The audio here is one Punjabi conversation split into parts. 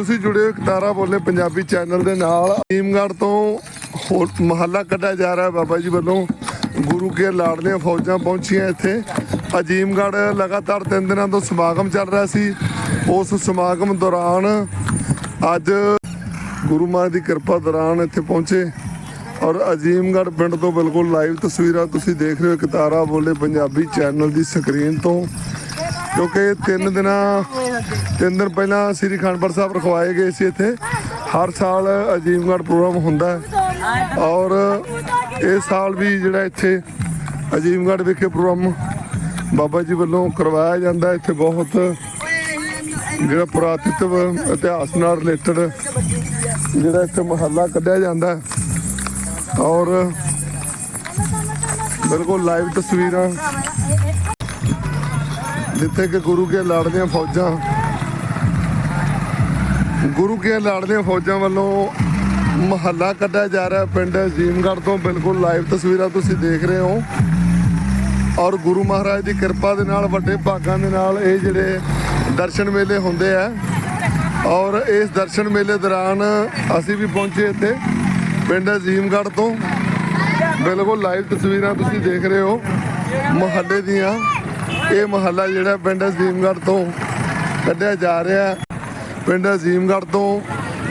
ਤੁਸੀਂ ਜੁੜੇ ਹੋ ਕਤਾਰਾ ਬੋਲੇ ਪੰਜਾਬੀ ਚੈਨਲ ਦੇ ਨਾਲ। ਟੀਮਗੜ ਤੋਂ ਹੋਰ ਮਹੱਲਾ ਕੱਢਿਆ ਜਾ ਰਿਹਾ ਬਾਬਾ ਜੀ ਵੱਲੋਂ। ਗੁਰੂ ਕੇ ਲਾੜਲੀਆਂ ਫੌਜਾਂ ਪਹੁੰਚੀਆਂ ਇੱਥੇ। ਅਜੀਮਗੜ ਲਗਾਤਾਰ ਤਿੰਨ ਦਿਨਾਂ ਤੋਂ ਸਮਾਗਮ ਚੱਲ ਰਿਹਾ ਸੀ। ਉਸ ਸਮਾਗਮ ਦੌਰਾਨ ਅੱਜ ਗੁਰੂ ਮਹਾਰਾਜ ਦੀ ਕਿਰਪਾ ਦੌਰਾਨ ਇੱਥੇ ਪਹੁੰਚੇ। ਔਰ ਅਜੀਮਗੜ ਪਿੰਡ ਤੋਂ ਬਿਲਕੁਲ ਲਾਈਵ ਤਸਵੀਰਾਂ ਤੁਸੀਂ ਦੇਖ ਰਹੇ ਹੋ ਕਿਤਾਰਾ ਬੋਲੇ ਪੰਜਾਬੀ ਚੈਨਲ ਦੀ ਸਕਰੀਨ ਤੋਂ। ਕਿਉਂਕਿ ਤਿੰਨ ਦਿਨਾਂ, ਤਿੰਨ ਦਿਨ ਪਹਿਲਾਂ ਸ੍ਰੀ ਖੰਡਪੁਰ ਸਾਹਿਬ ਰਖਵਾਏ ਗਏ ਸੀ ਇੱਥੇ। ਹਰ ਸਾਲ ਅਜੀਮਗੜ ਪ੍ਰੋਗਰਾਮ ਹੁੰਦਾ ਔਰ ਇਸ ਸਾਲ ਵੀ ਜਿਹੜਾ ਇੱਥੇ ਅਜੀਮਗੜ ਵਿਖੇ ਪ੍ਰੋਗਰਾਮ ਬਾਬਾ ਜੀ ਵੱਲੋਂ ਕਰਵਾਇਆ ਜਾਂਦਾ ਇੱਥੇ ਬਹੁਤ ਜਿਹੜਾ ਪੁਰਾਤਿਤਵ ਇਤਿਹਾਸ ਨਾਲ ਰਿਲੇਟਡ ਜਿਹੜਾ ਇੱਥੇ ਮਹੱਲਾ ਕੱਢਿਆ ਜਾਂਦਾ ਔਰ ਬਿਲਕੁਲ ਲਾਈਵ ਤਸਵੀਰਾਂ ਜਿੱਥੇ ਕਿ ਗੁਰੂ ਕੇ ਲਾੜਦੀਆਂ ਫੌਜਾਂ, ਗੁਰੂ ਕੇ ਲਾੜਦੀਆਂ ਫੌਜਾਂ ਵੱਲੋਂ ਮਹੱਲਾ ਕੱਢਿਆ ਜਾ ਰਿਹਾ ਪਿੰਡ ਜੀਮਗੜ ਤੋਂ। ਬਿਲਕੁਲ ਲਾਈਵ ਤਸਵੀਰਾਂ ਤੁਸੀਂ ਦੇਖ ਰਹੇ ਹੋ। ਔਰ ਗੁਰੂ ਮਹਾਰਾਜ ਦੀ ਕਿਰਪਾ ਦੇ ਨਾਲ, ਵੱਡੇ ਭਾਗਾਂ ਦੇ ਨਾਲ ਇਹ ਜਿਹੜੇ ਦਰਸ਼ਨ ਮੇਲੇ ਹੁੰਦੇ ਆ, ਔਰ ਇਸ ਦਰਸ਼ਨ ਮੇਲੇ ਦੌਰਾਨ ਅਸੀਂ ਵੀ ਪਹੁੰਚੇ ਇੱਥੇ, ਪਿੰਡ ਅਜ਼ੀਮਗੜ੍ਹ ਤੋਂ। ਬਿਲਕੁਲ ਲਾਈਵ ਤਸਵੀਰਾਂ ਤੁਸੀਂ ਦੇਖ ਰਹੇ ਹੋ, ਮੁਹੱਲੇ ਦੀਆਂ। ਇਹ ਮੁਹੱਲਾ ਜਿਹੜਾ ਪਿੰਡ ਅਜ਼ੀਮਗੜ੍ਹ ਤੋਂ ਕੱਢਿਆ ਜਾ ਰਿਹਾ ਪਿੰਡ ਅਜ਼ੀਮਗੜ੍ਹ ਤੋਂ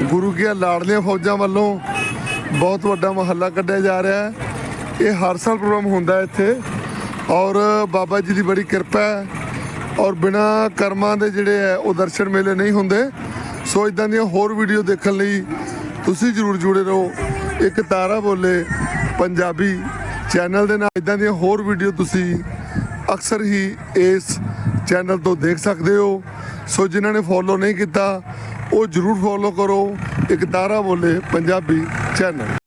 ਗੁਰੂ ਕੀ ਲਾੜਲੀਆਂ ਫੌਜਾਂ ਵੱਲੋਂ ਬਹੁਤ ਵੱਡਾ ਮੁਹੱਲਾ ਕੱਢਿਆ ਜਾ ਰਿਹਾ ਹੈ। ਇਹ ਹਰ ਸਾਲ ਪ੍ਰੋਗਰਾਮ ਹੁੰਦਾ ਇੱਥੇ ਔਰ ਬਾਬਾ ਜੀ ਦੀ ਬੜੀ ਕਿਰਪਾ ਹੈ ਔਰ ਬਿਨਾ ਕਰਮਾਂ ਦੇ ਜਿਹੜੇ ਹੈ, ਉਹ ਦਰਸ਼ਨ ਮੇਲੇ ਨਹੀਂ ਹੁੰਦੇ। ਸੋ ਇਦਾਂ ਦੀਆਂ ਹੋਰ ਵੀਡੀਓ ਦੇਖਣ ਲਈ ਤੁਸੀਂ ਜਰੂਰ ਜੁੜੇ ਰਹੋ। ਇੱਕ ਤਾਰਾ ਬੋਲੇ ਪੰਜਾਬੀ ਚੈਨਲ ਦੇ ਨਾਲ। ਇਦਾਂ ਦੀਆਂ ਹੋਰ ਵੀਡੀਓ ਤੁਸੀਂ ਅਕਸਰ ਹੀ ਇਸ ਚੈਨਲ ਤੋਂ ਦੇਖ ਸਕਦੇ ਹੋ। ਸੋ ਜਿਨ੍ਹਾਂ ਨੇ ਫੋਲੋ ਨਹੀਂ ਕੀਤਾ, ਉਹ ਜਰੂਰ ਫੋਲੋ ਕਰੋ। ਇੱਕ ਤਾਰਾ ਬੋਲੇ ਪੰਜਾਬੀ ਚੈਨਲ।